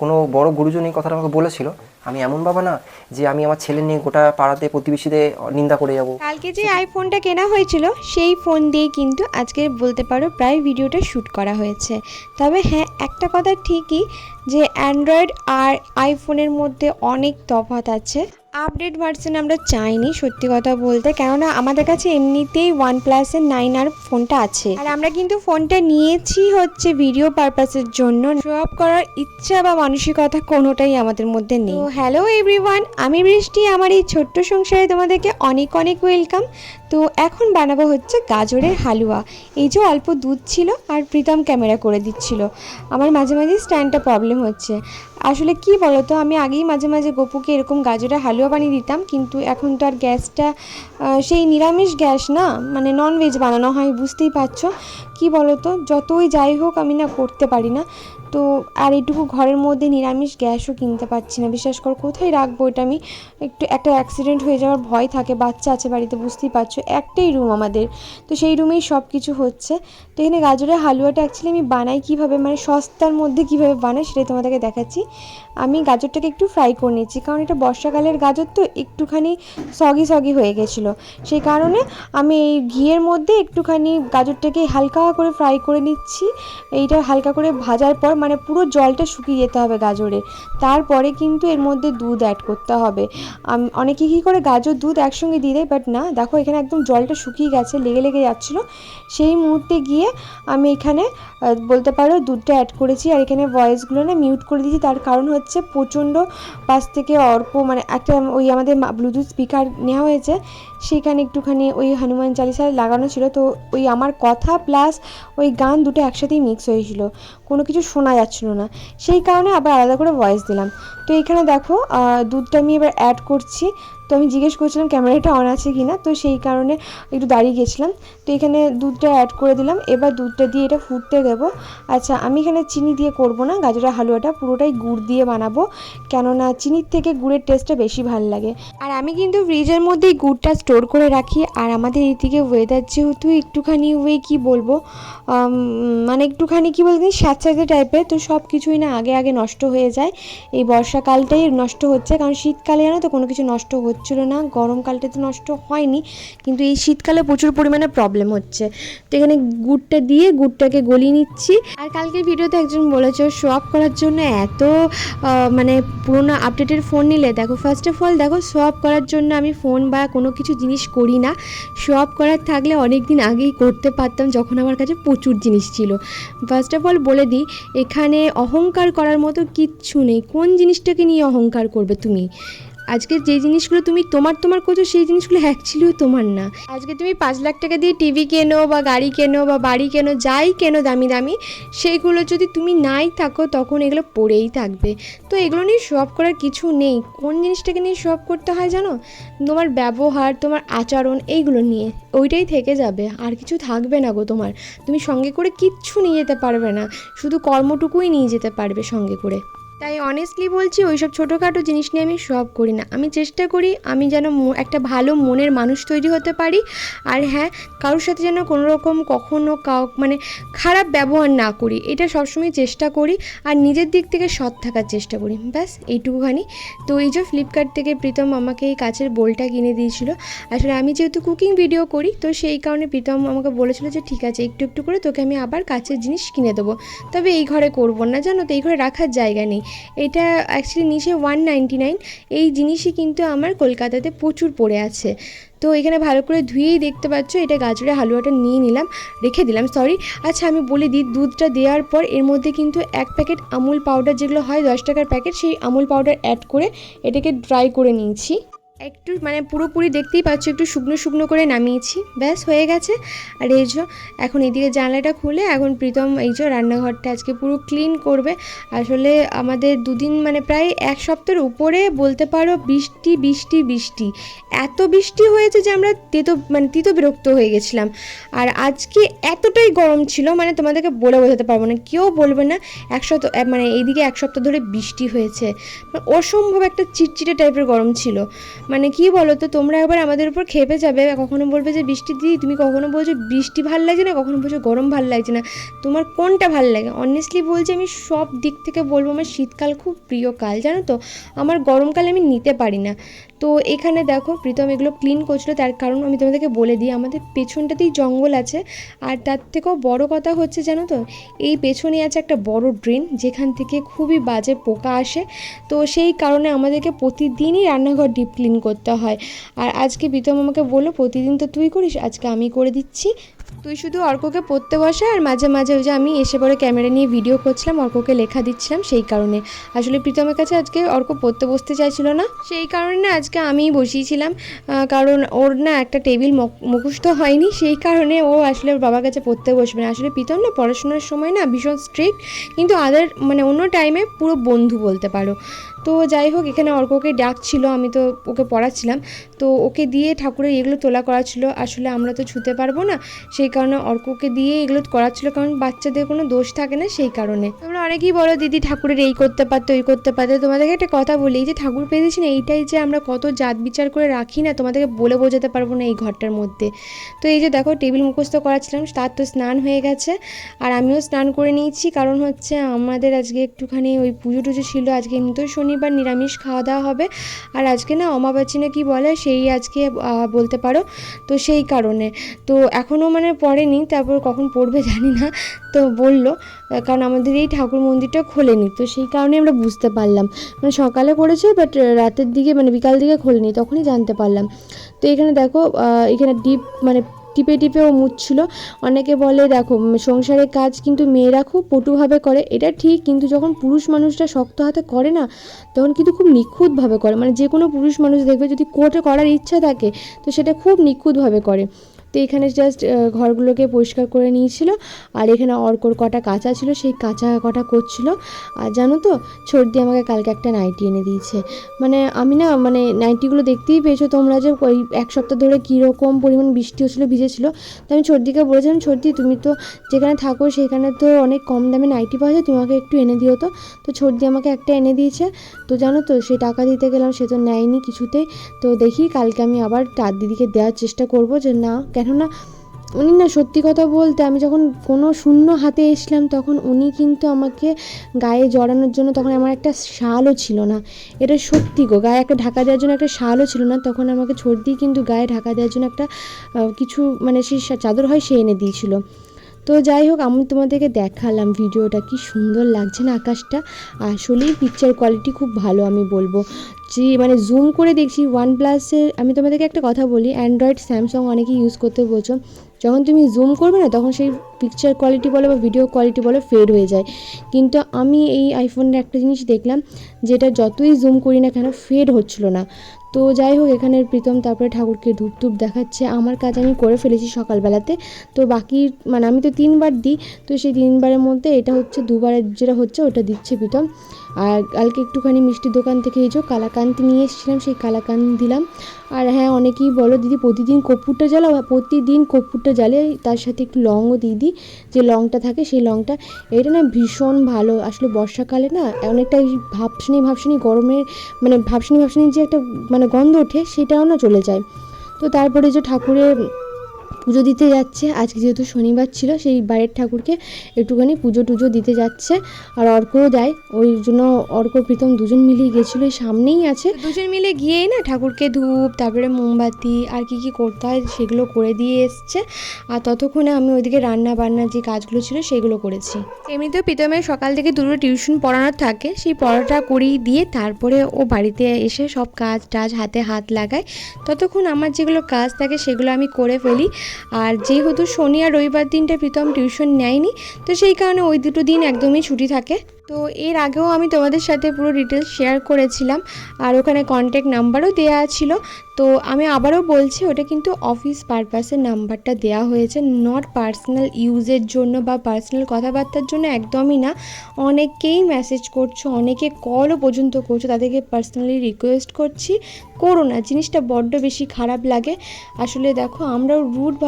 কোনো বড় গুরুজন এই কথাটা আমাকে বলেছিল, আমি এমন বাবা না যে আমি আমার ছেলে নিয়ে গোটা পাড়াতে প্রতিবেশীদের নিন্দা করে যাব। কালকে যে আইফোনটা কেনা হয়েছিল, সেই ফোন দিয়ে কিন্তু আজকে বলতে পারো প্রায় ভিডিওটা শ্যুট করা হয়েছে। তবে হ্যাঁ একটা কথা ঠিকই যে অ্যান্ড্রয়েড আর আইফোনের মধ্যে অনেক তফাৎ আছে। আপডেট ভার্সন আমরা চাইনি, সত্যি কথা বলতে। কেননা আমাদের কাছে এমনিতেই ওয়ান প্লাসের নাইন আর ফোনটা আছে। আর আমরা কিন্তু ফোনটা নিয়েছি হচ্ছে ভিডিও পারপাসের জন্য। শো করার ইচ্ছা বা মানসিকতা কোনোটাই আমাদের মধ্যে নেই। হ্যালো এভরিওয়ান আমি বৃষ্টি। আমার এই ছোট্ট সংসারে তোমাদেরকে অনেক অনেক ওয়েলকাম তো এখন বানাবো হচ্ছে গাজরের হালুয়া। এই যে অল্প দুধ ছিল আর প্রীতম ক্যামেরা করে দিচ্ছিল। আমার মাঝে মাঝে স্ট্যান্ডটা প্রবলেম হচ্ছে। আসলে কি বলতো, আমি আগেই মাঝে মাঝে গপুকে এরকম গাজরের হালুয়া বানিয়ে দিতাম, কিন্তু এখন তো আর গ্যাসটা সেই নিরামিষ গ্যাস না মানে নন ভেজ বানানো হয়, বুঝতেই পারছ? কি বলতো, যতই যাই হোক আমি না করতে পারি না। তো আর এটুকু ঘরের মধ্যে নিরামিষ গ্যাসও কিনতে পারছি না। বিশ্বাস কর, কোথায় রাখব এটা আমি? একটু, একটা অ্যাক্সিডেন্ট হয়ে যাওয়ার ভয় থাকে, বাচ্চা আছে বাড়িতে, বুঝতেই পারছ, একটাই রুম আমাদের। তো সেই রুমেই সব কিছু হচ্ছে। তো এখানে গাজরের হালুয়াটা অ্যাকচুয়ালি আমি বানাই কীভাবে? মানে সস্তার মধ্যে কীভাবে বানাই সেটাই তোমাদেরকে দেখাচ্ছি। আমি গাজরটাকে একটু ফ্রাই করে নিচ্ছি কারণ এটা বর্ষাকালের গাজর তো একটুখানি সগি সগি হয়ে গেছিল। সেই কারণে আমি এই ঘিয়ের মধ্যে একটুখানি গাজরটাকে হালকা করে ফ্রাই করে নিচ্ছি। এইটা হালকা করে ভাজার পর মানে পুরো জলটা শুকিয়ে যেতে হবে গাজরের। তারপরে কিন্তু এর মধ্যে দুধ অ্যাড করতে হবে। অনেকে কী করে গাজর, দুধ একসঙ্গে দিয়ে দেয় বাট না, দেখো এখানে একদম জলটা শুকিয়ে গেছে, লেগে লেগে যাচ্ছিল। সেই মুহূর্তে গিয়ে আমি এখানে বলতে পারো দুধটা অ্যাড করেছি আর এখানে ভয়েসগুলো না মিউট করে দিয়েছি। তার কারণ হচ্ছে প্রচণ্ড পাশ থেকে অর্ক মানে একটা ওই আমাদের ব্লুটুথ স্পিকার নেওয়া হয়েছে। সেখানে একটুখানি ওই হনুমান চালিসা লাগানো ছিল। তো ওই আমার কথা প্লাস ওই গান দুটো একসাথেই মিক্স হয়েছিল। কোনো কিছু শোনা যাচ্ছিল না। সেই কারণে আবার আলাদা করে ভয়েস দিলাম। তো এখানে দেখো দুধটা আমি এবার অ্যাড করছি। তো আমি জিজ্ঞেস করছিলাম ক্যামেরাটা অন আছে কি না তো সেই কারণে একটু দাঁড়িয়ে গেছিলাম। তো এখানে দুধটা অ্যাড করে দিলাম। এবার দুধটা দিয়ে এটা ফুটতে দেবো। আচ্ছা আমি এখানে চিনি দিয়ে করব না। গাজরের হালুয়াটা পুরোটাই গুড় দিয়ে বানাবো। কেননা চিনির থেকে গুড়ের টেস্টটা বেশি ভালো লাগে। আর আমি কিন্তু ফ্রিজের মধ্যেই গুড়টা স্টোর করে রাখি। আর আমাদের এইদিকে ওয়েদার যেহেতু একটুখানি ওয়ে কি বলব মানে একটুখানি কি বলতে স্যাঁতস্যাঁতে টাইপের তো সব কিছুই না আগে আগে নষ্ট হয়ে যায়। এই বর্ষাকালটাই নষ্ট হচ্ছে, কারণ শীতকালে জানো তো কোনো কিছু নষ্ট হচ্ছিল না, গরমকালটা তো নষ্ট হয়নি, কিন্তু এই শীতকালে প্রচুর পরিমাণে প্রবলেম হচ্ছে। তো এখানে গুড়টা দিয়ে গুড়টাকে গলিয়ে নিচ্ছি। আর কালকের ভিডিওতে একজন বলেছে শো আপ করার জন্য এত মানে পুরোনো আপডেটেড ফোন নিলে, দেখো ফার্স্ট অফ অল দেখো শো আপ করার জন্য আমি ফোন বা কোনো কিছু জিনিস করি না। সব করার থাকলে অনেক দিন আগেই করতে পারতাম, যখন আমার কাছে প্রচুর জিনিস ছিল। ফার্স্ট অফ অল বলে দিই, এখানে অহংকার করার মতো কিচ্ছু নেই। কোন জিনিসটাকে নিয়ে অহংকার করবে তুমি? আজকে যে জিনিসগুলো তুমি তোমার তোমার করছ, সেই জিনিসগুলো অ্যাকচুয়ালিও তোমার না। আজকে তুমি পাঁচ লাখ টাকা দিয়ে টিভি কেনো বা গাড়ি কেনো বা বাড়ি কেনো, যাই কেনো দামি দামি সেইগুলো যদি তুমি নাই থাকো, তখন এগুলো পড়েই থাকবে। তো এগুলো নিয়ে শপ করার কিছু নেই। কোন জিনিসটাকে নিয়ে শপ করতে হয় জানো? তোমার ব্যবহার, তোমার আচরণ, এইগুলো নিয়ে। ওইটাই থেকে যাবে। আর কিছু থাকবে না গো তোমার। তুমি সঙ্গে করে কিচ্ছু নিয়ে যেতে পারবে না। শুধু কর্মটুকুই নিয়ে যেতে পারবে সঙ্গে করে। তাই অনেস্টলি বলছি ওইসব ছোটোখাটো জিনিস নিয়ে আমি সব করি না। আমি চেষ্টা করি আমি যেন একটা ভালো মনের মানুষ তৈরি হতে পারি। আর হ্যাঁ কারোর সাথে যেন কোনো রকম কখনো কাউ মানে খারাপ ব্যবহার না করি, এটা সবসময় চেষ্টা করি। আর নিজের দিক থেকে সৎ থাকার চেষ্টা করি। ব্যাস, এইটুকুখানি। তো এই যে ফ্লিপকার্ট থেকে প্রীতম আমাকে এই কাচের বোলটা কিনে দিয়েছিল। আসলে আমি যেহেতু কুকিং ভিডিও করি, তো সেই কারণে প্রীতম আমাকে বলেছিল যে, ঠিক আছে, একটু একটু করে তোকে আমি আবার কাচের জিনিস কিনে দেবো। তবে এই ঘরে করব না, জানো তো, এই ঘরে রাখার জায়গা নেই। এটা অ্যাকচুয়ালি নিচে ওয়ান নাইন এই জিনিসই কিন্তু আমার কলকাতাতে প্রচুর পড়ে আছে। তো এখানে ভালো করে ধুয়েই দেখতে পাচ্ছ, এটা গাজরের হালুয়াটা নিয়ে নিলাম, রেখে দিলাম সরি আচ্ছা আমি বলে দিই, দুধটা দেওয়ার পর এর মধ্যে কিন্তু এক প্যাকেট আমুল পাউডার যেগুলো হয় দশ টাকার প্যাকেট সেই আমুল পাউডার অ্যাড করে এটাকে ড্রাই করে নিয়েছি। একটু মানে পুরোপুরি দেখতেই পাচ্ছ, একটু শুকনো শুকনো করে নামিয়েছি। ব্যাস, হয়ে গেছে। আর এই যে, এখন এদিকে জানলাটা খুলে এখন প্রীতম এই যে রান্নাঘরটা আজকে পুরো ক্লিন করবে। আসলে আমাদের দুদিন মানে প্রায় এক সপ্তাহের উপরে বলতে পারো বৃষ্টি বৃষ্টি বৃষ্টি। এত বৃষ্টি হয়েছে যে আমরা তেতো মানে তিতো বিরক্ত হয়ে গেছিলাম। আর আজকে এতটাই গরম ছিল মানে তোমাদেরকে বলে বোঝাতে পারব না, কেউ বলবে না এক সপ্তাহ মানে এইদিকে এক সপ্তাহ ধরে বৃষ্টি হয়েছে। মানে অসম্ভব একটা চিটচিটে টাইপের গরম ছিল। মানে কি বলো তো তোমরা একবার আমাদের উপর খেপে যাবে, কখনো বলবে যে, বৃষ্টি দিদি, তুমি কখনো বলছো বৃষ্টি ভালো লাগছে না, কখনো বলছো গরম ভালো লাগছে না? তোমার কোনটা ভালো লাগে? অনেস্টলি বলছি, আমি সব দিক থেকে বলব, আমার শীতকাল খুব প্রিয় কাল, জানো তো? আমার গরমকালে আমি নিতে পারি না। তো এখানে দেখো, প্রীতম এগুলো ক্লিন করছিল, তার কারণ আমি তোমাদেরকে বলে দিই, আমাদের পেছনটাতেই জঙ্গল আছে। আর তার থেকেও বড় কথা হচ্ছে, জানো তো, এই পেছনে আছে একটা বড় ড্রেন যেখান থেকে খুবই বাজে পোকা আসে। তো সেই কারণে আমাদেরকে প্রতিদিনই রান্নাঘর ডিপ ক্লিন করতে হয়। আর আজকে প্রীতম আমাকে বলল, প্রতিদিন তো তুই করিস, আজকে আমি করে দিচ্ছি তুই শুধু অর্ককে পড়তে বসে আর মাঝে মাঝে ওই যে আমি এসে পরে ক্যামেরা নিয়ে ভিডিও করছিলাম, অর্ককে লেখা দিচ্ছিলাম সেই কারণে। আসলে প্রীতমের কাছে আজকে অর্ক পড়তে বসতে চাইছিল না, সেই কারণে না আজকে আমিই বসিয়েছিলাম কারণ ওর না একটা টেবিল মুখস্থ হয়নি, সেই কারণে ও আসলে ওর বাবার কাছে পড়তে বসবে না। আসলে প্রীতম না পড়াশোনার সময় না ভীষণ স্ট্রিক্ট কিন্তু আদার মানে অন্য টাইমে পুরো বন্ধু বলতে পারো। তো যাই হোক, এখানে অর্ককে ডাকছিল, আমি তো ওকে পড়াচ্ছিলাম। তো ওকে দিয়ে ঠাকুরের এগুলো তোলা করা ছিল। আসলে আমরা তো ছুতে পারব না, সেই কারণে অর্ককে দিয়ে এগুলো করাচ্ছিল কারণ বাচ্চাদের কোনো দোষ থাকে না সেই কারণে। তোমরা অনেকেই বলো, দিদি ঠাকুরের এই করতে পারতো এই করতে পারতো। তোমাদেরকে একটা কথা বলি, এই যে ঠাকুর পেয়েছি না এইটাই যে আমরা কত জাত বিচার করে রাখি না, তোমাদেরকে বলে বোঝাতে পারব না এই ঘরটার মধ্যে। তো এই যে দেখো, টেবিল মুখস্থ করাচ্ছিলাম, তার তো স্নান হয়ে গেছে। আর আমিও স্নান করে নিয়েছি, কারণ হচ্ছে আমাদের আজকে একটুখানি ওই পুজো টুজো ছিল আজকে এমনিতেও শনিবার নিরামিষ খাওয়া দাওয়া হবে। আর আজকে না অমাবাচী না কি বলে সেই আজকে বলতে পারো। তো সেই কারণে। তো এখনও মানে পড়েনি, তারপর কখন পড়বে জানি না। তো বলল কারণ আমাদের এই ঠাকুর মন্দিরটা খোলেনি। তো সেই কারণে আমরা বুঝতে পারলাম। মানে সকালে করেছে বাট রাতের দিকে মানে বিকাল দিকে খোলেনি, তখনই জানতে পারলাম। তো এখানে দেখো এখানে ডিপ মানে টিপে টিপেও ও মুছছিল। অনেকে বলে, দেখো সংসারের কাজ কিন্তু মেয়েরা খুব পটুভাবে করে। এটা ঠিক, কিন্তু যখন পুরুষ মানুষটা শক্ত হাতে করে না, তখন কিন্তু খুব নিখুঁতভাবে করে। মানে যে কোনো পুরুষ মানুষ দেখবে যদি কোর্টে করার ইচ্ছা থাকে, তো সেটা খুব নিখুঁতভাবে করে। তো এখানে জাস্ট ঘরগুলোকে পরিষ্কার করে নিয়েছিল। আর এখানে অর্কর কটা কাঁচা ছিল, সেই কাঁচা কটা করছিল। আর জানো তো সর্দি আমাকে কালকে একটা নাইটি এনে দিয়েছে। মানে আমি না মানে নাইটিগুলো দেখতেই পেয়েছ তোমরা যে ওই এক সপ্তাহ ধরে কীরকম পরিমাণ বৃষ্টি হচ্ছিল, ভিজেছিল। তো আমি সর্দিকে বলেছিলাম সর্দি তুমি তো যেখানে থাকো সেখানে তো অনেক কম দামে নাইটি পাওয়া যায় তুমি আমাকে একটু এনে দিও তো। তো সর্দি আমাকে একটা এনে দিয়েছে। তো জানো তো, সে টাকা দিতে গেলাম, সে তো নেয়নি কিছুতেই। তো দেখি কালকে আমি আবার তার দিদিকে দেওয়ার চেষ্টা করব যে, না কেননা উনি না সত্যি কথা বলতে আমি যখন কোনো শূন্য হাতে এসলাম তখন উনি কিন্তু আমাকে গায়ে জড়ানোর জন্য তখন আমার একটা শালও ছিল না। এটা সত্যি গো, গায়ে একটা ঢাকা দেওয়ার জন্য একটা শালও ছিল না, তখন আমাকে সর্দি কিন্তু গায়ে ঢাকা দেওয়ার জন্য একটা কিছু মানে সেই চাদর হয় সে এনে দিয়েছিল। তো যাই হোক, আমি তোমাদেরকে দেখালাম ভিডিওটা কি সুন্দর লাগছে না আকাশটা। আসলেই পিকচার কোয়ালিটি খুব ভালো আমি বলব। যে মানে জুম করে দেখছি ওয়ান প্লাসের আমি তোমাদেরকে একটা কথা বলি অ্যান্ড্রয়েড স্যামসাং অনেকেই ইউজ করতে বলছো যখন তুমি জুম করবে না, তখন সেই পিকচার কোয়ালিটি বলো বা ভিডিও কোয়ালিটি বলো ফেড হয়ে যায়। কিন্তু আমি এই আইফোনের একটা জিনিস দেখলাম, যেটা যতই জুম করি না কেন ফেড হচ্ছিল না। তো যাই হোক এখানে প্রীতম তারপরে ঠাকুরকে ধূপ ধূপ দেখাচ্ছে। আমার কাজ আমি করে ফেলেছি সকালবেলাতে। তো বাকি মানে আমি তো তিনবার দিই, তো সেই তিনবারের মধ্যে এটা হচ্ছে, দুবারের যেটা হচ্ছে, ওটা দিচ্ছে প্রীতম। আর কালকে একটুখানি মিষ্টির দোকান থেকে এই যে কালাকান্দ নিয়ে এসেছিলাম, সেই কালাকান্দ দিলাম। আর হ্যাঁ অনেকেই বলো দিদি প্রতিদিন কর্পূরটা জ্বালাও? হ্যাঁ, প্রতিদিন কর্পূরটা জ্বালে তার সাথে একটু লংও দিয়ে দিই। যে লংটা থাকে সেই লংটা। এটা না ভীষণ ভালো। আসলে বর্ষাকালে না অনেকটা ভাবসানি ভাবসানি গরমের মানে ভাবসানি ভাবসানি যে একটা মানে গন্ধ ওঠে সেটাও না চলে যায়। তো তারপরে যে ঠাকুরের পুজো দিতে যাচ্ছে। আজকে যেহেতু শনিবার ছিল, সেই বাইরের ঠাকুরকে একটুখানি পুজো টুজো দিতে যাচ্ছে আর অর্কও দেয় ওই জন্য অর্ক, প্রীতম দুজন মিলেই গেছিল সামনেই আছে। দুজন মিলে গিয়েই না ঠাকুরকে ধূপ, তারপরে মোমবাতি আর কি কি করতে হয় সেগুলো করে দিয়ে এসছে। আর ততক্ষণে আমি ওইদিকে রান্না বান্নার যে কাজগুলো ছিল সেগুলো করেছি। এমনিতেও প্রীতমের সকাল থেকে দুটো টিউশন পড়ানোর থাকে, সেই পড়াটা করিয়ে দিয়ে তারপরে ও বাড়িতে এসে সব কাজ টাজ হাতে হাত লাগায়। ততক্ষণ আমার যেগুলো কাজ থাকে সেগুলো আমি করে ফেলি। আর যেহেতু শনি আর রবিবার দিনটা প্রীতম টিউশন নেয়নি, তো সেই কারণে ওই দুটো দিন একদমই ছুটি থাকে। তো এর আগেও আমি তোমাদের সাথে পুরো ডিটেলস শেয়ার করেছিলাম, আর ওখানে কন্ট্যাক্ট নাম্বারও দেওয়া ছিল। তো আমি আবারও বলছি, ওটা কিন্তু অফিস পারপাসের নাম্বারটা দেওয়া হয়েছে নট পার্সোনাল ইউজের জন্য বা পার্সোনাল কথাবার্তার জন্য একদমই না। অনেকেই মেসেজ করছ, অনেকে কলও পর্যন্ত করছ, তাদেরকে পার্সোনালি রিকোয়েস্ট করছি। করো না, জিনিসটা বড্ড বেশি খারাপ লাগে। আসলে দেখো, আমরাও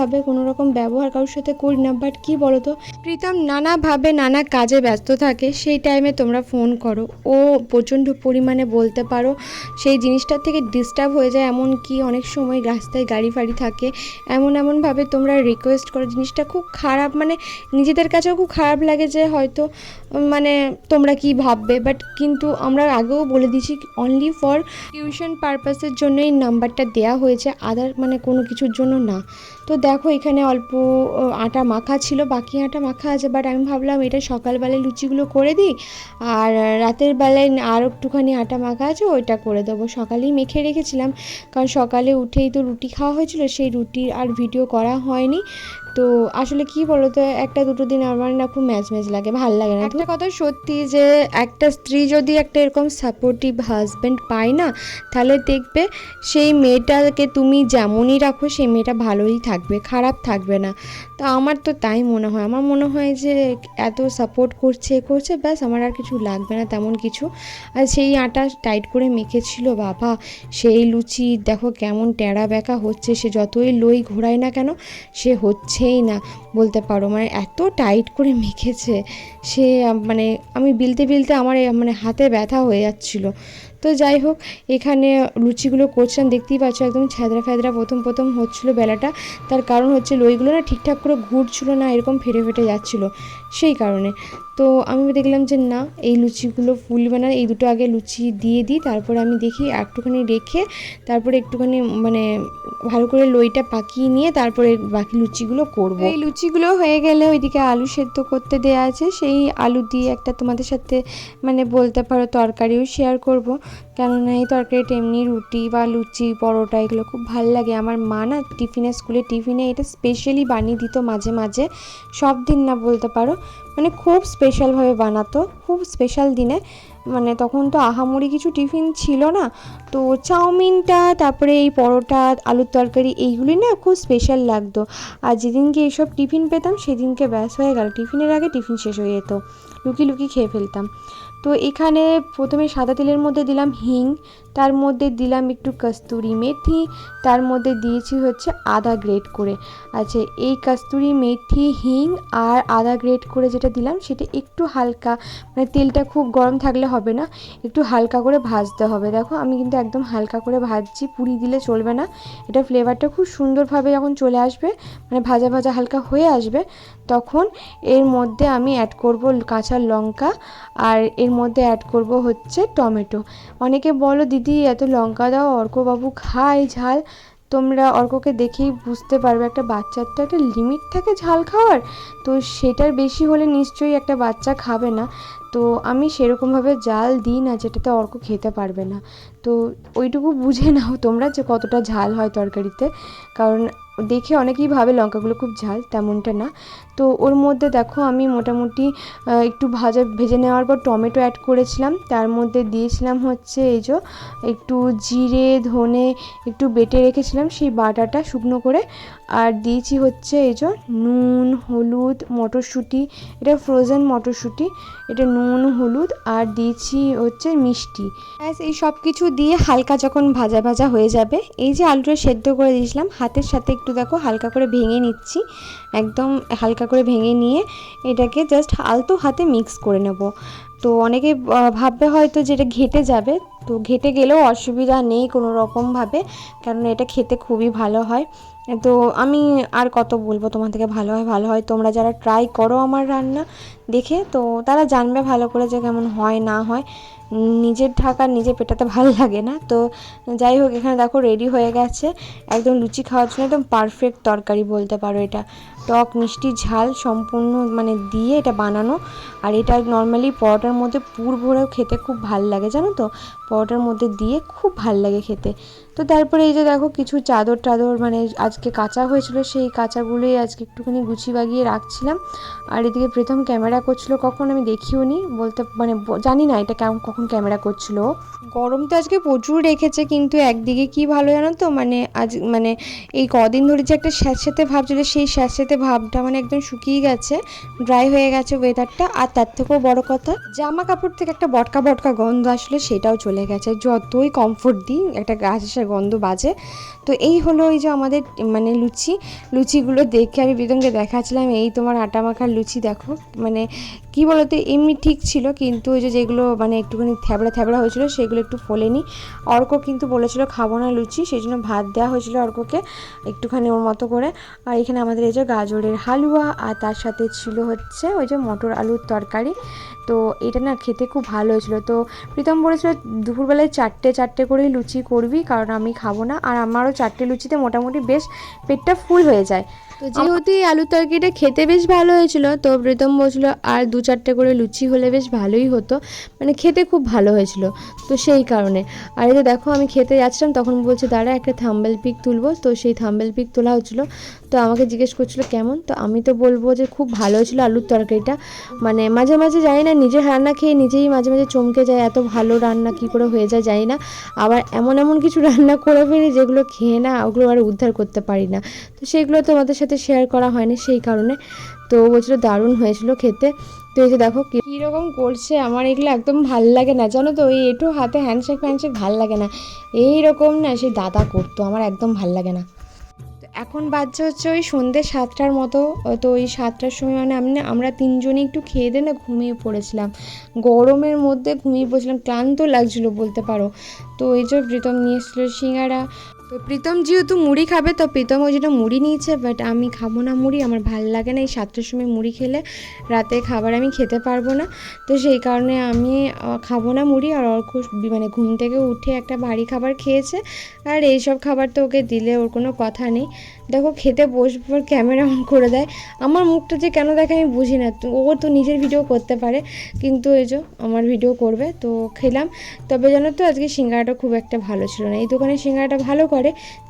রুটভাবে কোনো রকম ব্যবহার কারোর সাথে করি না বাট কী বলো তো প্রীতম নানাভাবে নানা কাজে ব্যস্ত থাকে, সেই টাইমে তোমরা ফোন করো। ও প্রচণ্ড পরিমাণে বলতে পারো, সেই জিনিসটার থেকে ডিস্টার্ব হয়ে যায়, এমন কি অনেক সময় রাস্তায় গাড়ি ফাড়ি থাকে। এমন এমনভাবে তোমরা রিকোয়েস্ট করো, জিনিসটা খুব খারাপ মানে নিজেদের কাছেও খুব খারাপ লাগে যে হয়তো মানে তোমরা কি ভাববে বাট কিন্তু আমরা আগেও বলে দিয়েছি অনলি ফর টিউশন পারপাসের জন্য এই নাম্বারটা দেওয়া হয়েছে আদার মানে কোনো কিছুর জন্য না। তো দেখো, এখানে অল্প আটা মাখা ছিল, বাকি আটা মাখা আছে বাট আমি ভাবলাম এটা সকালবেলায় লুচিগুলো করে দিই, আর রাতের বেলায় আর একটুখানি আটা মাখা আছে, ওইটা করে দেবো। সকালেই মেখে রেখেছিলাম, কারণ সকালে উঠেই তো রুটি খাওয়া হয়েছিল, সেই রুটির আর ভিডিও করা হয়নি। তো আসলে কি বলো তো একটা দুটো দিন আমার না খুব ম্যাচ ম্যাচ লাগে ভালো লাগে না। একটা কথা সত্যি যে একটা স্ত্রী যদি একটা এরকম সাপোর্টিভ হাজব্যান্ড পায় না তাহলে দেখবে সেই মেয়েটাকে তুমি যেমনই রাখো সেই মেয়েটা ভালোই থাকবে খারাপ থাকবে না। তো আমার তো তাই মনে হয়। আমার মনে হয় যে এত সাপোর্ট করছে এ করছে ব্যাস আমার আর কিছু লাগবে না তেমন কিছু। আর সেই আটা টাইট করে মেখেছিল বাবা সেই লুচি দেখো কেমন টেরা বেঁকা হচ্ছে সে যতই লই ঘোরায় না কেন সে হচ্ছেই না বলতে পারো। মানে এত টাইট করে মেখেছে সে মানে আমি বিলতে বিলতে আমার মানে হাতে ব্যথা হয়ে যাচ্ছিল। তো যাই হোক, এখানে লুচিগুলো করছিলাম দেখতেই পাচ্ছ একদম ছ্যাদরা ফ্যাদরা প্রথম প্রথম হচ্ছিল বেলাটা। তার কারণ হচ্ছে লইগুলো না ঠিকঠাক করে ঘুরছিল না, এরকম ফেটে ফেটে যাচ্ছিল। সেই কারণে। তো আমি দেখলাম যে না, এই লুচিগুলো ফুলবে না এই দুটো আগে লুচি দিয়ে দিই, তারপরে আমি দেখি একটুখানি রেখে তারপরে একটুখানি মানে ভালো করে লইটা পাকিয়ে নিয়ে তারপরে বাকি লুচিগুলো করব। এই লুচিগুলো হয়ে গেলে ওইদিকে আলু সেদ্ধ করতে দেওয়া আছে, সেই আলু দিয়ে একটা তোমাদের সাথে মানে বলতে পারো তরকারিও শেয়ার করব। কেননা এই তরকারিটা এমনি রুটি বা লুচি, পরোটা এগুলো খুব ভালো লাগে। আমার মা না টিফিনে, স্কুলে টিফিনে এটা স্পেশালি বানিয়ে দিত মাঝে মাঝে। সব দিন না বলতে পারো মানে খুব স্পেশালভাবে বানাতো, খুব স্পেশাল দিনে। মানে তখন তো আহামরি কিছু টিফিন ছিল না। তো চাউমিনটা, তারপরে এই পরোটা, আলুর তরকারি এইগুলি না খুব স্পেশাল লাগতো। আর যেদিনকে এইসব টিফিন পেতাম, সেদিনকে ব্যাস হয়ে গেল। টিফিনের আগে টিফিন শেষ হয়ে যেত। লুকি লুকি খেয়ে ফেলতাম। তো এখানে প্রথমে সাদা তেলের মধ্যে দিলাম হিং, তার মধ্যে দিলাম একটু কস্তুরি মেথি, তার মধ্যে দিয়েছি হচ্ছে আদা গ্রেট করে। আচ্ছা এই কস্তুরি মেথি, হিং আর আদা গ্রেট করে যেটা দিলাম সেটা একটু হালকা মানে তেলটা খুব গরম থাকলে হবে না, একটু হালকা করে ভাজতে হবে। দেখো, আমি কিন্তু একদম হালকা করে ভাজছি, পুরি দিলে চলবে না। এটা ফ্লেভারটা খুব সুন্দরভাবে যখন চলে আসবে মানে ভাজা ভাজা হালকা হয়ে আসবে তখন এর মধ্যে আমি অ্যাড করব কাঁচা লঙ্কা আর এর মধ্যে অ্যাড করব হচ্ছে টমেটো। অনেকে বলো, দিদি, এত লঙ্কা দাও, অর্কবাবু খায় ঝাল। তোমরা অর্ককে দেখেই বুঝতে পারবে, একটা বাচ্চার তো একটা লিমিট থাকে ঝাল খাওয়ার। তো সেটার বেশি হলে নিশ্চয়ই একটা বাচ্চা খাবে না। তো আমি সেরকমভাবে জাল দিই না, যেটাতে অর্ক খেতে পারবে না। তো ওইটুকু বুঝে নাও তোমরা যে কতটা ঝাল হয় তরকারিতে। কারণ দেখে অনেকেই ভাবে লঙ্কাগুলো খুব ঝাল, তেমনটা না। তো ওর মধ্যে দেখো আমি মোটামুটি একটু ভাজা ভেজে নেওয়ার পর টমেটো অ্যাড করেছিলাম। তার মধ্যে দিয়েছিলাম হচ্ছে এই যে, একটু জিরে, ধনে একটু বেটে রেখেছিলাম সেই বাটাটা শুকনো করে। আর দিয়েছি হচ্ছে এই যে নুন, হলুদ, মটরশুঁটি, এটা ফ্রোজেন মটরশুঁটি, এটা নুন, হলুদ আর দিয়েছি হচ্ছে মিষ্টি। ব্যাস, এই সব কিছু দিয়ে হালকা যখন ভাজা ভাজা হয়ে যাবে, এই যে আলুটা সেদ্ধ করে দিয়েছিলাম, হাতের সাথে একটু দেখো হালকা করে ভেঙে নিচ্ছি। একদম হালকা করে ভেঙে নিয়ে এটাকে জাস্ট আলতো হাতে মিক্স করে নেব। তো অনেকে ভাববে হয়তো যে এটা ঘেটে যাবে। তো ঘেটে গেলেও অসুবিধা নেই কোনো রকমভাবে কারণ এটা খেতে খুবই ভালো হয়। তো আমি আর কত বলব? তোমার থেকে ভালো হয় ভালো হয়। তোমরা যারা ট্রাই করো আমার রান্না দেখে, তো তারা জানবে ভালো করে যে কেমন হয়, না হয়। নিজের ঢাকা নিজে পেটাতে ভালো লাগে না। তো যাই হোক, এখানে দেখো রেডি হয়ে গেছে। একদম লুচি খাওয়ার জন্য একদম পারফেক্ট তরকারি বলতে পারো এটা। টক, মিষ্টি, ঝাল সম্পূর্ণ মানে দিয়ে এটা বানানো। আর এটা নর্মালি পরোটার মধ্যে পুর ভরেও খেতে খুব ভালো লাগে, জানো তো? পরোটার মধ্যে দিয়ে খুব ভালো লাগে খেতে। তো তারপরে এই যে দেখো কিছু চাদর টাদর মানে আজকে কাঁচা হয়েছিল, সেই কাঁচাগুলোই আজকে একটুখানি গুছিয়ে বাগিয়ে রাখছিলাম। আর এদিকে প্রথম ক্যামেরা করছিল, কখন আমি দেখিও নি, বলতে মানে জানি না এটা কেমন, কখন ক্যামেরা করছিল গরম তো আজকে প্রচুর রেখেছে, কিন্তু একদিকে কি ভালো জানো তো মানে আজ মানে এই কদিন ধরে যে একটা স্যাঁতস্যাঁতে ভাব ছিল, সেই স্যাঁতস্যাঁতে ভাবটা মানে একদম শুকিয়ে গেছে ড্রাই হয়ে গেছে ওয়েদারটা আর তার থেকেও বড় কথা, জামা কাপড় থেকে একটা বটকা বটকা গন্ধ আসলে সেটাও চলে গেছে, যতই কমফোর্ট দিই, একটা গাছ আসার গন্ধ বাজে তো এই হলো ওই যে আমাদের মানে লুচি। লুচিগুলো দেখে আমি বিদনকে দেখাচ্ছিলাম, এই তোমার আটা মাখার লুচি দেখো। মানে কী বলতো, এমনি ঠিক ছিল, কিন্তু ওই যে যেগুলো মানে একটুখানি থ্যাবড়া থ্যাবড়া হয়েছিল, সেগুলো একটু ফোলেনি। অর্ক কিন্তু বলেছিল খাব না লুচি সেই জন্য ভাত দেওয়া হয়েছিল অর্ককে একটুখানি ওর মতো করে। আর এখানে আমাদের এই যে গাজরের হালুয়া, আর তার সাথে ছিল হচ্ছে ওই যে মটর আলুর তরকারি। তো এটা না খেতে খুব ভালো হয়েছিল। তো প্রীতম বলেছিল, দুপুরবেলায় চারটে চারটে করেই লুচি করবি, কারণ আমি খাব না। আর আমারও চারটে লুচিতে মোটামুটি বেশ পেটটা ফুল হয়ে যায়। তো যেহেতু এই আলুর তরকারিটা খেতে বেশ ভালো হয়েছিল, তো প্রীতম বলছিল আর দু চারটে করে লুচি হলে বেশ ভালোই হতো মানে খেতে খুব ভালো হয়েছিল, তো সেই কারণে। আর এই দেখো আমি খেতে যাচ্ছিলাম, তখন বলছে, দাঁড়া, একটা থাম্বেল পিক তুলবো। তো সেই থাম্বেল পিক তোলা হচ্ছিল। তো আমাকে জিজ্ঞেস করছিল, কেমন? তো আমি তো বলব যে খুব ভালো হয়েছিল আলুর তরকারিটা। মানে মাঝে মাঝে জানি না নিজের রান্না খেয়ে নিজেই মাঝে মাঝে চমকে যায়, এত ভালো রান্না কী করে হয়ে যায় জানি না। আবার এমন এমন কিছু রান্না করে ফেলি যেগুলো খেয়ে না ওগুলো আর উদ্ধার করতে পারি না। তো সেগুলো তোমাদের সাথে শেয়ার করা হয়নি সেই কারণে। তো বলছিল দারুণ হয়েছিল খেতে। তো এই যে দেখো কীরকম করছে, আমার এগুলো একদম ভালো লাগে না। জানো তো ওই একটু হাতে হ্যান্ডশেক ফ্যান্ডশেক ভালো লাগে না। এই রকম না সেই দাদা করতো, আমার একদম ভালো লাগে না। এখন বাচ্চা হচ্ছে ওই সন্ধ্যে সাতটার মতো। তো ওই সাতটার সময় মানে আমি আমরা তিনজনই একটু খেয়ে দিয়ে না ঘুমিয়ে পড়েছিলাম। গরমের মধ্যে ঘুমিয়ে পড়েছিলাম, ক্লান্ত লাগছিল বলতে পারো। তো এই যে প্রীতম নিয়ে এসেছিল সিঙ্গারা। তো প্রীতম যেহেতু মুড়ি খাবে, তো প্রীতম ওই জন্য মুড়ি নিয়েছে বাট আমি খাব না মুড়ি, আমার ভালো লাগে না এই সাতটার সময় মুড়ি খেলে, রাতে খাবার আমি খেতে পারব না। তো সেই কারণে আমি খাব না মুড়ি, আর ওর খুব মানে ঘুম থেকে উঠে একটা ভারী খাবার খেয়েছে, আর এইসব খাবার তো ওকে দিলে ওর কোনো কথা নেই। দেখো খেতে বসবো ক্যামেরা অন করে দেয়। আমার মুখটা যে কেন দেখে আমি বুঝি না ও তো নিজের ভিডিও করতে পারে, কিন্তু এই যে আমার ভিডিও করবে, তো খেলাম। তবে জানো তো আজকে সিঙ্গারাটা খুব একটা ভালো ছিল না, এই দোকানে সিঙ্গারাটা ভালো করে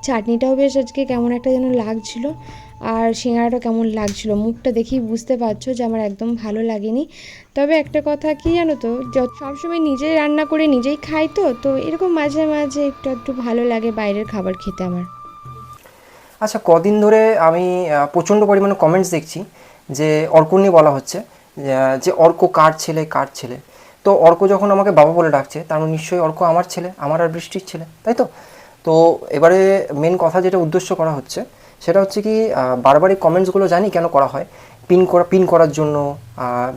চাটনিটাও বেশ আজকে কেমন একটা যেন লাগছিল আর সিঙ্গারাটা কেমন লাগছিল। মুখটা দেখেই বুঝতে পারছ যে আমার একদম ভালো লাগেনি। তবে একটা কথা কি জানো তো সবসময় নিজেই রান্না করে নিজেই খাই তো তো এরকম মাঝে মাঝে একটু একটু ভালো লাগে বাইরের খাবার খেতে আমার। আচ্ছা কদিন ধরে আমি প্রচণ্ড পরিমাণে কমেন্টস দেখছি যে অর্ক নিয়ে বলা হচ্ছে যে- যে অর্ক কার ছেলে কার ছেলে? তো অর্ক যখন আমাকে বাবা বলে ডাকছে, তার মানে নিশ্চয়ই অর্ক আমার ছেলে, আমার আর বৃষ্টির ছেলে, তাই তো? তো এবারে মেন কথা যেটা উদ্দেশ্য করা হচ্ছে, সেটা হচ্ছে কি বারবারই কমেন্টসগুলো জানি কেন করা হয়। পিন করা পিন করার জন্য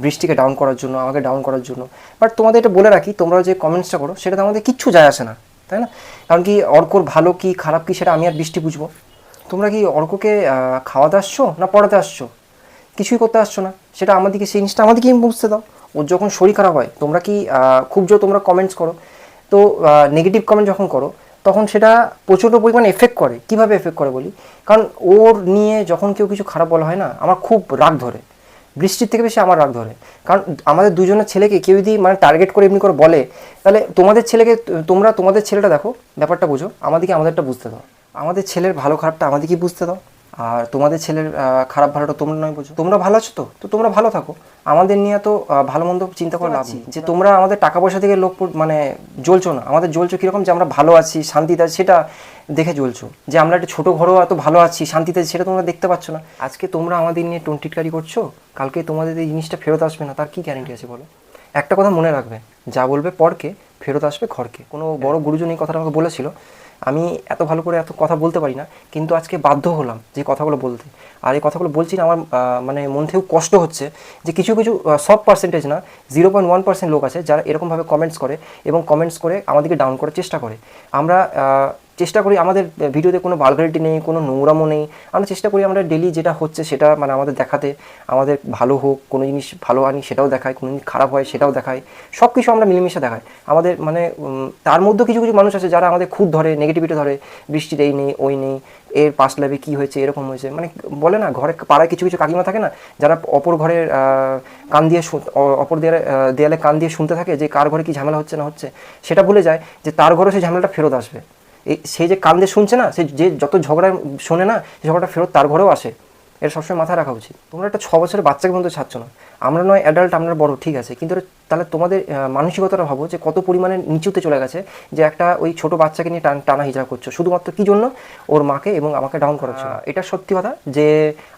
বৃষ্টিকে ডাউন করার জন্য, আমাকে ডাউন করার জন্য। বাট তোমাদের এটা বলে রাখি, তোমরা যে কমেন্টসটা করো, সেটাতে আমাদের কিচ্ছু যায় আসে না, তাই না? কারণ কি, অর্কর ভালো কি, খারাপ কি, সেটা আমি আর বৃষ্টি বুঝব। তোমরা কি অর্ককে খাওয়াতে আসছো না পড়াতে আসছো? কিছুই করতে আসছো না। সেটা আমাদেরকে, সেই জিনিসটা আমাদেরকে বুঝতে দাও। ওর যখন শরীর খারাপ হয়, তোমরা কি খুব জোর তোমরা কমেন্টস করো। তো নেগেটিভ কমেন্ট যখন করো তখন সেটা প্রচণ্ড পরিমাণে এফেক্ট করে। কীভাবে এফেক্ট করে বলি? কারণ ওর নিয়ে যখন কেউ কিছু খারাপ বলা হয় না, আমার খুব রাগ ধরে। বৃষ্টির থেকে বেশি আমার রাগ ধরে। কারণ আমাদের দুজনের ছেলেকে কেউ যদি মানে টার্গেট করে এমনি করে বলে, তাহলে তোমাদের ছেলেকে তোমরা তোমাদের ছেলেটা দেখো, ব্যাপারটা বোঝো। আমাদেরকে আমাদেরটা বুঝতে দাও। আমাদের ছেলের ভালো খারাপটা আমাদেরকে বুঝতে দাও। আর তোমাদের ছেলের খারাপ ভালোটা তোমরা নয় বুঝো। তোমরা ভালো আছো তো? তো তোমরা ভালো থাকো। আমাদের নিয়ে তো ভালো মন্দ চিন্তা করে লাভ যে তোমরা আমাদের টাকা পয়সা থেকে লোক মানে জ্বলছো না। আমাদের জ্বলছো কীরকম যে আমরা ভালো আছি শান্তিতে আছি সেটা দেখে জ্বলছো। যে আমরা একটা ছোটো ঘরেও এত ভালো আছি শান্তিতে আছি সেটা তোমরা দেখতে পাচ্ছ না। আজকে তোমরা আমাদের নিয়ে টন্টিটকারি করছ কালকে তোমাদের এই জিনিসটা ফেরত আসবে না তার কি গ্যারেন্টি আছে বলো? একটা কথা মনে রাখবে যা বলবে পরকে ফেরত আসবে ঘরকে। কোনো বড় গুরুজন এই কথাটা আমাকে বলেছিল আমি এত ভালো করে এত কথা বলতে পারি না, কিন্তু আজকে বাধ্য হলাম যে কথাগুলো বলতে। আর এই কথাগুলো বলছি না আমার মানে মন থেকেও কষ্ট হচ্ছে যে কিছু কিছু সব পার্সেন্টেজ না জিরো পয়েন্ট ওয়ান পার্সেন্ট লোক আছে যারা এরকমভাবে কমেন্টস করে এবং কমেন্টস করে আমাদেরকে ডাউন করার চেষ্টা করে। আমরা চেষ্টা করি আমাদের ভিডিওতে কোনো ভালগারিটি নেই কোনো নোংরামো নেই। আমরা চেষ্টা করি আমরা ডেলি যেটা হচ্ছে সেটা মানে আমাদের দেখাতে। আমাদের ভালো হোক কোনো জিনিস ভালো আনি সেটাও দেখায় কোনো জিনিস খারাপ হয় সেটাও দেখায়। সব কিছু আমরা মিলেমিশে দেখাই। আমাদের মানে তার মধ্যে কিছু কিছু মানুষ আছে যারা আমাদের খুব ধরে নেগেটিভিটি ধরে। বৃষ্টির এই নেই ওই নেই এর পাশ লাভে কী হয়েছে এরকম হয়েছে। মানে বলে না ঘরে পাড়ায় কিছু কিছু কাকিমা থাকে না যারা অপর আহ, কান দিয়ে অপর দেয়ালে দেয়ালে কান দিয়ে শুনতে থাকে যে কার ঘরে কি ঝামেলা হচ্ছে না হচ্ছে সেটা ভুলে যায় যে তার ঘরে সেই ঝামেলাটা ফেরত আসবে। সেই যে কান দিয়ে শুনছে না, সে যে যত ঝগড়া শোনে না ঝগড়াটা ফেরত তার ঘরেও আসে। এটা সবসময় মাথায় রাখা উচিত। তোমরা একটা ছ বছরের বাচ্চাকে পর্যন্ত ছাড়ছো না। আমরা নয় অ্যাডাল্ট আমরা বড়, ঠিক আছে। কিন্তু তাহলে তোমাদের মানসিকতাটা ভাবো যে কত পরিমাণে নিচুতে চলে গেছে যে একটা ওই ছোট বাচ্চাকে নিয়ে টান টানা হিজড়া করছ। শুধুমাত্র কি জন্য? ওর মাকে এবং আমাকে ডাউন করার জন্য। এটা সত্যি কথা যে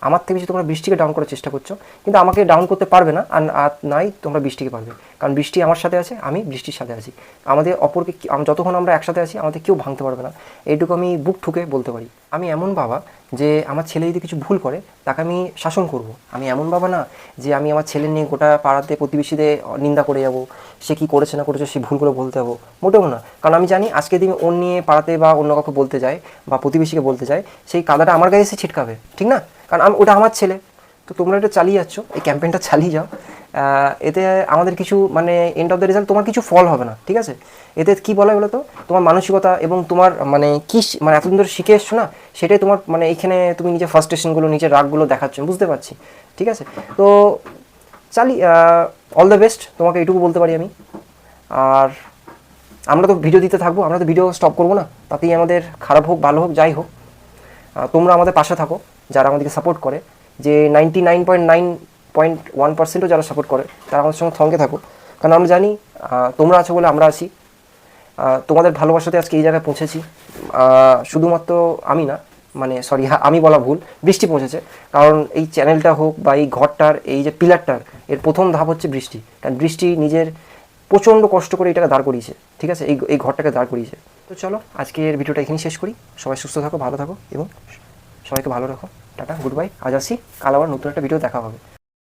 আমার থেকে বেশি তোমরা বৃষ্টিকে ডাউন করার চেষ্টা করছ কিন্তু আমাকে ডাউন করতে পারবে না আর আর নাই তোমরা বৃষ্টিকে পারবে। কারণ বৃষ্টি আমার সাথে আছে আমি বৃষ্টির সাথে আছি। আমাদের অপরকে যতক্ষণ আমরা একসাথে আছি আমাদের কেউ ভাঙতে পারবে না। এইটুকু আমি বুক ঠুকে বলতে পারি। আমি এমন বাবা যে আমার ছেলে যদি কিছু ভুল করে তাকে আমি শাসন করব। আমি এমন বাবা না যে আমি আমার ছেলে নিয়ে গোটা পাড়াতে প্রতিবেশীদের নিন্দা করে যাব, সে কি করেছে না করেছে সে ভুলগুলো বলতে যাব। মোটেও না। কারণ আমি জানি আজকে দিন ওর নিয়ে পাড়াতে বা অন্য কাউকে বলতে যায় বা প্রতিবেশীকে বলতে যায়, সেই কাদাটা আমার গায়ে এসে ছিটকাবে, ঠিক না? কারণ আমি, ওটা আমার ছেলে। তো তোমরা এটা চালিয়ে যাচ্ছ, এই ক্যাম্পেইনটা চালিয়ে যাও। এতে আমাদের কিছু মানে এন্ড অফ দ্য রেজাল্ট তোমার কিছু ফল হবে না, ঠিক আছে? এতে কি বলা বলো তো? তোমার মানসিকতা এবং তোমার মানে কি মানে এতদিন ধরে শিখে এসছো না? সেটাই তোমার মানে এইখানে তুমি নিজের ফার্স্টেশনগুলো নিজের রাগগুলো দেখাচ্ছ বুঝতে পারছি, ঠিক আছে? তো চালি অল দ্য বেস্ট তোমাকে এটুকু বলতে পারি আমি। আর আমরা তো ভিডিও দিতে থাকব, আমরা তো ভিডিও স্টপ করব না। তাতেই আমাদের খারাপ হোক, ভালো হোক, যাই হোক। তোমরা আমাদের পাশে থাকো, যারা আমাদেরকে সাপোর্ট করে। যে ninety nine point nine point one পার্সেন্টও যারা সাপোর্ট করে, তারা আমাদের সঙ্গে সঙ্গে থাকো। কারণ আমরা জানি তোমরা আছো বলে আমরা আছি। তোমাদের ভালোবাসাতে আজকে এই জায়গায় পৌঁছেছি। শুধুমাত্র আমি না মানে সরি আমি বলা ভুল, বৃষ্টি পৌঁছেছে। কারণ এই চ্যানেলটা হোক বা এই ঘরটার, এই যে পিলারটার এর প্রথম ধাপ হচ্ছে বৃষ্টি। কারণ বৃষ্টি নিজের প্রচণ্ড কষ্ট করে এটাকে দাঁড় করিয়েছে, ঠিক আছে? এই এই ঘরটাকে দাঁড় করিয়েছে। তো চলো, আজকের ভিডিওটা এখানেই শেষ করি। সবাই সুস্থ থাকো, ভালো থাকো, এবং সবাইকে ভালো রাখো। টাটা গুড বাই আজ আসি, কাল আবার নতুন একটা ভিডিও দেখা হবে।